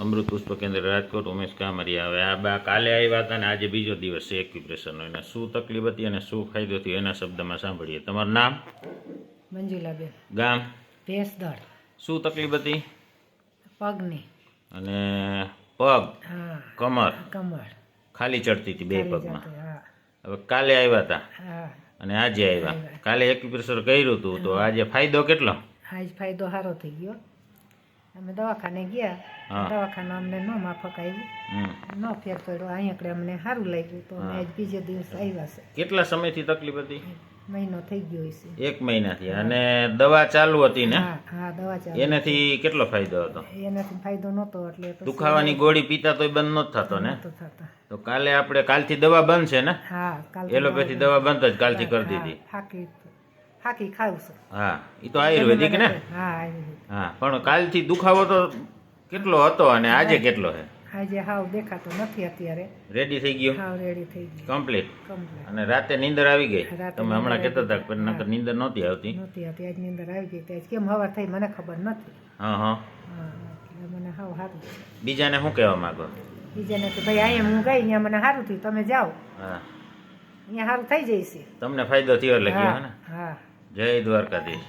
અમૃત પુષ્પ કેન્દ્ર રાજકોટ ઉમેશ કામરિયા હવે આ બા કાલે આવ્યા હતા ને આજે બીજો દિવસ છે એક્યુપ્રેશરનો એને શું તકલીફ હતી અને શું ફાયદો થયો એના શબ્દમાં સાંભળીએ. તમારું નામ? મંજુલાબેન. ગામ? ભેંસદળ શું તકલીફ હતી? પગની. અને પગ? કમર? કમર. ખાલી ચડતી હતી બે પગમાં. હવે કાલે આવ્યા હતા? અને આજે આવ્યા કાલે એક્યુપ્રેશર કર્યું હતું તો આજે ફાયદો કેટલો? આજ ફાયદો સારો થઈ ગયો. અમે દવાખાને ગયા. દવાખાના અમને ન માફક આવી. ન ફેર પડ્યો. અહીંયા અમને સારું લાગ્યું તો અમે આજ બીજે દિવસ આવ્યા છે. કેટલા સમયથી તકલીફ હતી? મહિનો થઈ ગયો છે એક મહિનાથી. અને દવા ચાલુ હતી ને? હા દવા ચાલુ એનાથી કેટલો ફાયદો હતો? એનાથી ફાયદો નહોતો એટલે દુખાવાની ગોળી પીતા તોય બંધ નહોતો થતો ને? તો કાલે આપણે કાલથી દવા બંધ છે ને? હા એલોપેથી દવા બંધ જ કાલથી કરી દીધી. હાકી હાકી ખાવું છે. હા એ તો આયુર્વેદિક ને? હા આયુર્વેદિક. હા પણ કાલથી દુખાવો તો કેટલો હતો અને આજે કેટલો છે આજે હાવ દેખાતો નથી અત્યારે. રેડી થઈ ગયો? હાવ રેડી થઈ ગયું. કમ્પ્લીટ કમ્પ્લીટ અને રાતે નીંદર આવી ગઈ? તમે હમણાં કહેતા હતા પણ નકર નીંદર નહોતી આવતી. નહોતી આવતી આજ નીંદર આવી ગઈ ત્યાં આજ કેમ હવાર થઈ મને ખબર નથી. હા હા. મને હાવ સારું બીજાને શું કહેવા માંગો? બીજાને કે ભાઈ અહીંયા હું ગઈ અહીંયા મને સારું થયું તમે જાઓ. હા. અહીંયા સારું થઈ જઈશ. તમને ફાયદો થયો એટલે ને? હા. જય દ્વારકાધીશ.